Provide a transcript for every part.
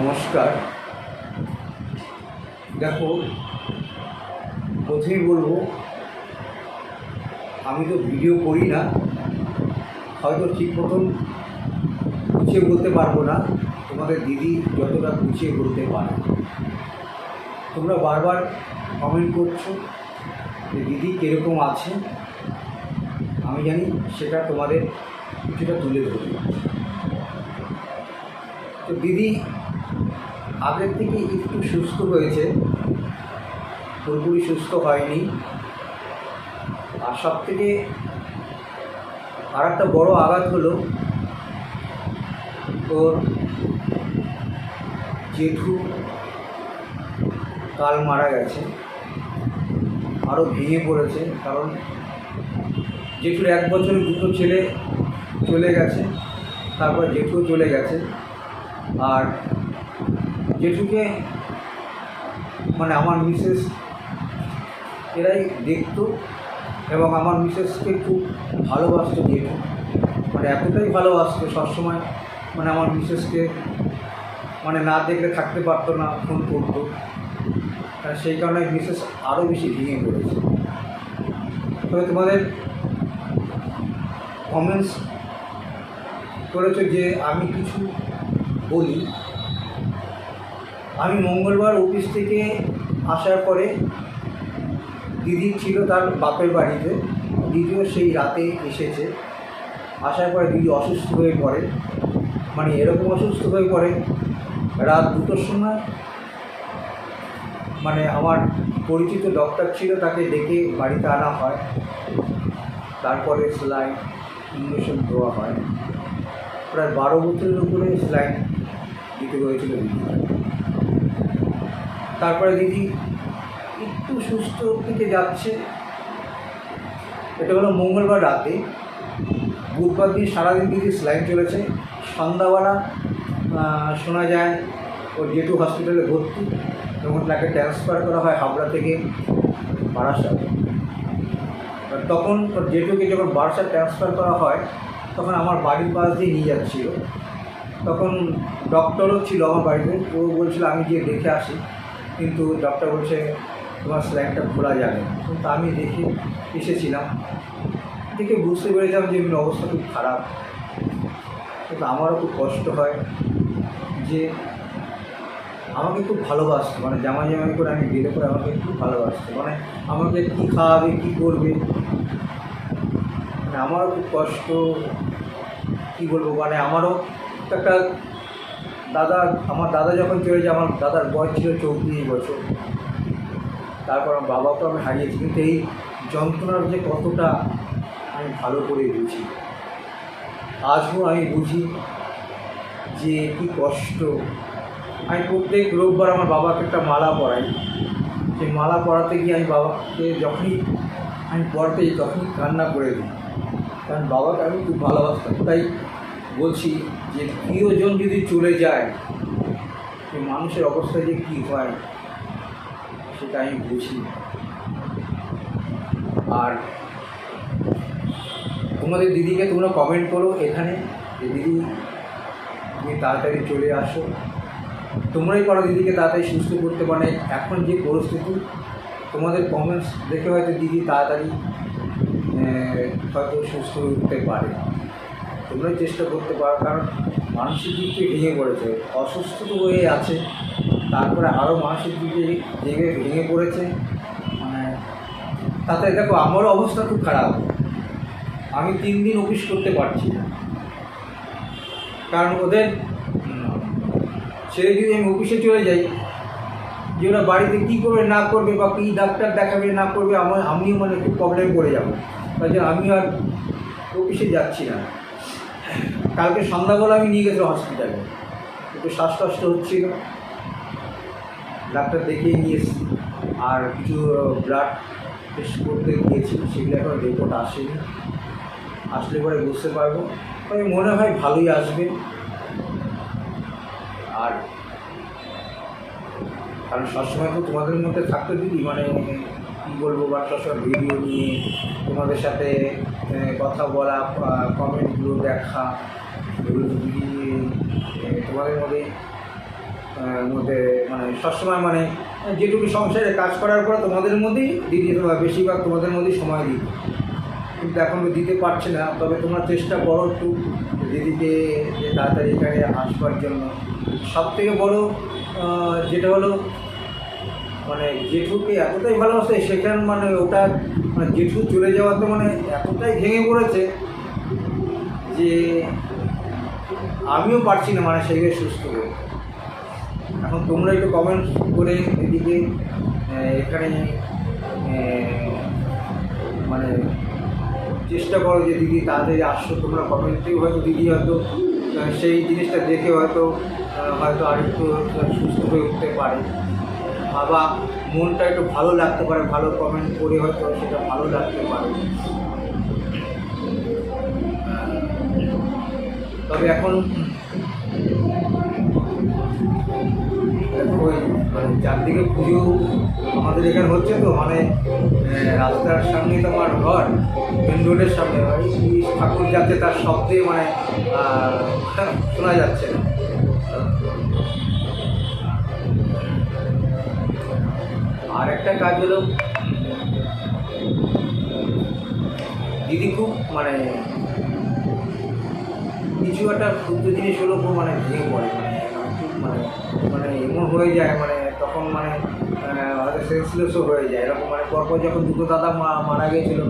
নমস্কার। দেখো, প্রথমেই বলব, আমি তো ভিডিও করি না, হয়তো ঠিক মতন গুছিয়ে বলতে পারব না, তোমাদের দিদি যতটা গুছিয়ে বলতে পারে। তোমরা বারবার কমেন্ট করছ যে দিদি কীরকম আছে, আমি জানি সেটা তোমাদের কিছুটা তুলে ধরবো। তো দিদি আগের থেকে একটু সুস্থ হয়েছে। পুরোপুরি সুস্থ হয়নি। আর সব থেকে আর একটা বড় আঘাত হলো তোর জেঠু কাল মারা গেছে। আরও ভেঙে পড়েছে কারণ জেঠুর এক বছরে দুটো ছেলে চলে গেছে, তারপর জেঠুও চলে গেছে। আর জেঠুকে মানে আমার মিসেস এরাই দেখতো এবং আমার মিসেসকে খুব ভালোবাসত জেঠু মানে এতটাই ভালোবাসতো সবসময় মানে আমার মিসেসকে মানে না দেখলে থাকতে পারতো না ফোন করতো। সেই কারণে মিসেস আরও বেশি ভেঙে পড়েছে। তবে তোমাদের কমেন্টস করেছ যে আমি কিছু বলি। আমি মঙ্গলবার অফিস থেকে আসার পরে দিদি ছিল তার বাপের বাড়িতে। দিদিও সেই রাতে এসেছে। আসার পরে দিদি অসুস্থ হয়ে পড়ে। মানে এরকম অসুস্থ হয়ে পড়ে। রাত দুটোর সময় মানে আমার পরিচিত ডক্টর ছিল, তাকে ডেকে বাড়িতে আনা হয়। তারপরে সেলাইন ইঞ্জেকশন দেওয়া হয়। প্রায় বারো বোতলের উপরে সেলাইন দিতে হয়েছিল দিদি তারপরে দিদি একটু সুস্থ দিকে যাচ্ছে। এটা হলো মঙ্গলবার রাতে। বুধবার দিন সারাদিন দিদি স্লাইন চলেছে। সন্ধ্যাবেলা শোনা যায় ওর জেঠু হসপিটালে ভর্তি। তখন তাকে ট্রান্সফার করা হয় হাবড়া থেকে বারাসাত। তখন ওর জেঠুকে যখন বারাসাত ট্রান্সফার করা হয়, তখন আমার বাড়ির পাশ দিয়ে নিয়ে যাচ্ছিল। তখন ডক্টরও ছিল আমার বাড়িতে। ও বলছিল, আমি গিয়ে দেখে আসি। কিন্তু ডক্টর বলছে, তোমার স্ল্যাংটা খোলা যাবে। কিন্তু আমি দেখে, এসেছিলাম। দেখে বুঝতে পেরেছিলাম যে এমনি অবস্থা খুব খারাপ। কিন্তু আমারও খুব কষ্ট হয় যে আমাকে খুব ভালোবাসতো। মানে জামা জামাই করে আমি গেলে করে আমাকে খুব ভালোবাসতো। মানে আমাকে কী খাওয়াবে, কী করবে? মানে আমারও খুব কষ্ট, কী বলব? মানে আমারও একটা দাদা, আমার দাদা যখন চলে যায়, আমার দাদার বয়স ছিল চৌত্রিশ বছর। তারপর আমার বাবাকেও আমি হারিয়েছি, কিন্তু এই যন্ত্রণার যে কতটা আমি ভালো করে বুঝি। আজও আমি বুঝি যে কী কষ্ট। আমি প্রত্যেক রোববার আমার বাবাকে একটা মালা পরাই। সেই মালা পরাতে গিয়ে আমি বাবাকে যখনই আমি পড়তে তখনই কান্না করে দিই। কারণ বাবাকে আমি খুব ভালোবাসতাম। তাই বলছি যে প্রিয়জন যদি চলে যায়, সে মানুষের অবস্থা যে কী হয়, সেটা আমি বুঝি আর তোমাদের দিদিকে তোমরা কমেন্ট করো এখানে, যে দিদি, তুমি তাড়াতাড়ি চলে আসো। তোমরাই পারো দিদিকে তাড়াতাড়ি সুস্থ করতে পারে। এখন যে পরিস্থিতি, তোমাদের কমেন্টস দেখে হয়তো দিদি তাড়াতাড়ি হয়তো সুস্থ উঠতে পারে। তোমরাই চেষ্টা করতে পারো, কারণ মানসিক দিক থেকে ভেঙে পড়েছে। অসুস্থ তো হয়ে আছে, তারপরে আরও মানসিক দিকে ভেঙে ভেঙে পড়েছে। মানে তাতে দেখো, আমারও অবস্থা খুব খারাপ। আমি তিন দিন অফিস করতে পারছি না। কারণ ওদের ছেড়ে যদি আমি অফিসে চলে যাই। যে ওরা বাড়িতে কী করবে, না করবে, বা কী ডাক্তার দেখাবে, না করবে, আমার, আমিও মানে খুব প্রবলেম পড়ে যাব। তাই আমি আর অফিসে যাচ্ছি না। কালকে সন্ধ্যাবেলা আমি নিয়ে গেছিলাম হসপিটালে একটু শ্বাসকষ্ট হচ্ছিল। ডাক্তার দেখিয়ে নিয়ে এসেছি। আর কিছু ব্লাড টেস্ট করতে গিয়েছি, সেগুলো এখন রিপোর্ট আসেনি। আসলে পরে বুঝতে পারব। তবে মনে হয় ভালোই আসবে। আর কারণ সবসময় তো তোমাদের মধ্যে থাকতে দিদি মানে কী বলব, বা সবসময় ভিডিও নিয়ে তোমাদের সাথে কথা বলা কমেন্টগুলো দেখা তোমাদের মধ্যে মধ্যে মানে সবসময় মানে যেটুকু সংসারে কাজ করার পর তোমাদের মধ্যেই দিদি বেশিরভাগ তোমাদের মধ্যেই সময় দিই কিন্তু এখন দিতে পারছে না তবে তোমরা চেষ্টা করো একটু দিদিকে যে তাড়াতাড়ি এখানে আসবার জন্য সব থেকে বড় যেটা হলো মানে জেঠুকে এতটাই ভালোবাসে সেখান মানে ওটা মানে জেঠু চলে যাওয়াতে মানে এতটাই ভেঙে পড়েছে যে আমিও পারছি না মানে সেইভাবে সুস্থ হয়ে। এখন তোমরা একটু কমেন্ট করে আহ, এখানে মানে চেষ্টা করো যে দিদি তাড়াতাড়ি আসছো তোমরা কমেন্টেও হয়তো দিদি হয়তো সেই জিনিসটা দেখে হয়তো হয়তো আরেকটু সুস্থ হয়ে উঠতে পারে। বাবা মনটা একটু ভালো লাগতে পারে ভালো কমেন্ট করে হয়তো সেটা ভালো লাগতে পারে। তবে এখন ওই মানে চারদিকে পুজো আমাদের এখানে হচ্ছে তো মানে রাস্তার সামনে তো আমার ঘর, মেন রোডের সামনে। ঠাকুর যাচ্ছে তার শব্দে মানে শোনা যাচ্ছে আর একটা কাজ হলো, দিদি খুব মানে কিছু একটা ক্ষুদ্র জিনিস হলো খুব মানে ভেঙে পড়ে। মানে মানে মানে এমন হয়ে যায় মানে তখন মানে হয়তো সেন্সলেসও হয়ে যায়। এরকম মানে পরপর যখন দুটো দাদা মা- মারা গেছিল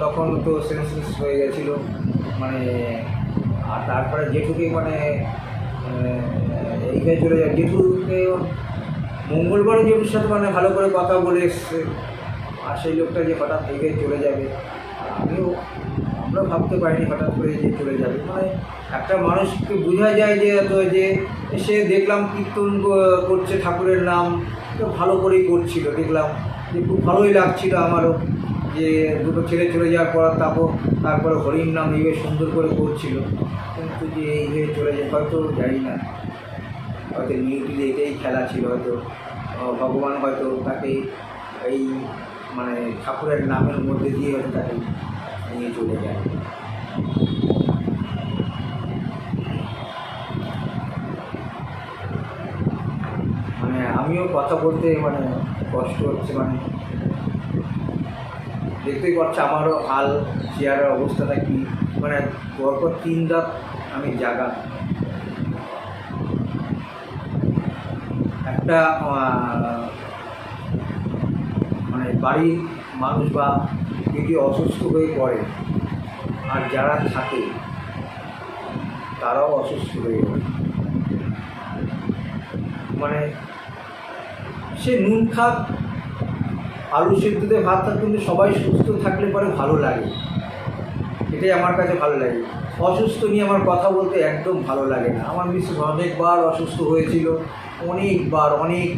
তখন তো সেন্সলেস হয়ে গেছিল। মানে আর তারপরে জেঠুকে মানে এইখানে চলে যায়। জেঠুকে মঙ্গলবার জেঠুর সাথে মানে ভালো করে কথা বলে এসছে, আর সেই লোকটা যে হঠাৎ এইখানে চলে যাবে, আমিও আমরা ভাবতে পারিনি হঠাৎ করে যে চলে যাবে। মানে একটা মানুষকে বোঝা যায় যে যে সে দেখলাম কীর্তন করছে ঠাকুরের নাম, তো ভালো করেই করছিল, দেখলাম যে খুব ভালোই লাগছিল আমারও যে দুটো ছেলে চলে যাওয়ার পর তারপর, তারপরে হরিণ নাম এইভাবে সুন্দর করে করছিল। কিন্তু যে এইভাবে চলে যায় হয়তো জানি না। হয়তো নিউটিতে এটাই খেলা ছিল, হয়তো ভগবান হয়তো তাকে এই মানে ঠাকুরের নামের মধ্যে দিয়ে হয়তো তাকে নিয়ে চলে যায় মানে আমিও কথা বলতে মানে কষ্ট হচ্ছে মানে দেখতেই পাচ্ছি আমারও হাল চেয়ারের অবস্থাটা কি? মানে পরপর তিন রাত আমি জাগা। একটা মানে বাড়ির মানুষ বা যদি অসুস্থ হয়ে পড়ে আর যারা থাকে, তারাও অসুস্থ হয়ে পড়ে। মানে সে নুন খাক, আলু সেদ্ধতে ভাত থাক, কিন্তু সবাই সুস্থ থাকলে পরে ভালো লাগে। এটাই আমার কাছে ভালো লাগে। অসুস্থ নিয়ে আমার কথা বলতে একদম ভালো লাগে না। আমার মিসেস অনেকবার অসুস্থ হয়েছিল। অনেকবার, অনেক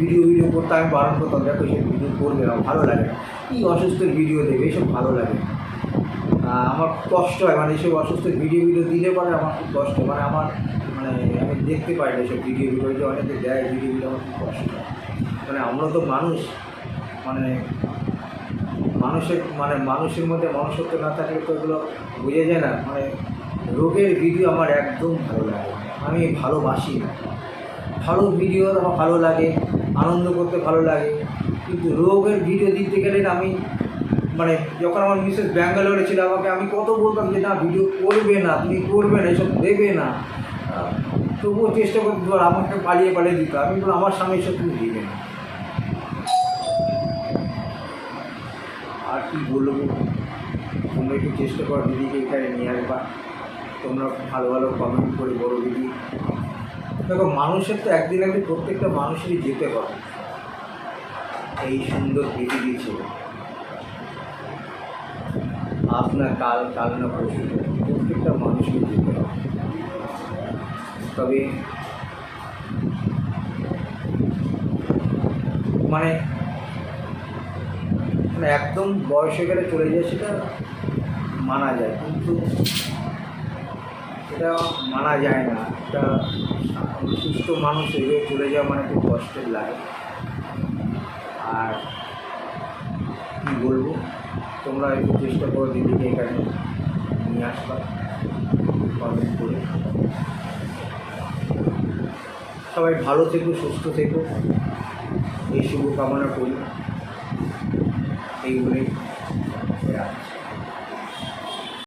ভিডিও ভিডিও করতে আমি বারণ করতাম, দেখো সে ভিডিও করবে না, ভালো লাগে না। কী অসুস্থের ভিডিও দেবে, এসব ভালো লাগে আমার কষ্ট হয় মানে এইসব অসুস্থের ভিডিও ভিডিও দিলে পরে আমার খুব কষ্ট মানে আমার মানে আমি দেখতে পাই না এসব ভিডিও ভিডিও যে অনেকে দেয় ভিডিও ভিডিও আমার খুব কষ্ট হয়। মানে আমরা তো মানুষ মানে মানুষের মানে মানুষের মধ্যে মনুষ্যত্ব না থাকলে তো এগুলো বোঝা যায় না। মানে রোগের ভিডিও আমার একদম ভালো লাগে আমি ভালোবাসি না। ভালো ভিডিও ভালো লাগে, আনন্দ করতে ভালো লাগে। কিন্তু রোগের ভিডিও দিতে গেলে আমি মানে যখন আমার মিসেস ব্যাঙ্গালোরে ছিল, আমাকে আমি কত বলতাম যে, না ভিডিও করবে না, তুমি করবে না, এসব দেবে না। তবুও চেষ্টা করতে ধর আমাকে পালিয়ে পালিয়ে দিত। আমি বললাম, আমার সামনে এসব তুমি দিবে না। আর কি বলব? তোমরা একটু চেষ্টা করো, দিদিকে এখানে নিয়ে আসবা। তোমরা ভালো ভালো কমেন্ট করে বড় দিদি। দেখো, মানুষের তো একদিন একদিন প্রত্যেকটা মানুষেরই যেতে হবে। এই সুন্দর পৃথিবী ছিল। আপনার কাল কাল না পরশু, প্রত্যেকটা মানুষকে যেতে হবে। তবে মানে একদম বয়স গেলে চলে যায় সেটা মানা যায়, কিন্তু এটা মানা যায় না। একটা সুস্থ মানুষ এগিয়ে চলে যাওয়া মানে খুব কষ্টের লাগে আর কী বলব? তোমরা একটু চেষ্টা করো দিদিকে এখানে নিয়ে আসবা কমেন্ট করে সবাই ভালো থেকো, সুস্থ থেকো। এই শুভ কামনা করি। এই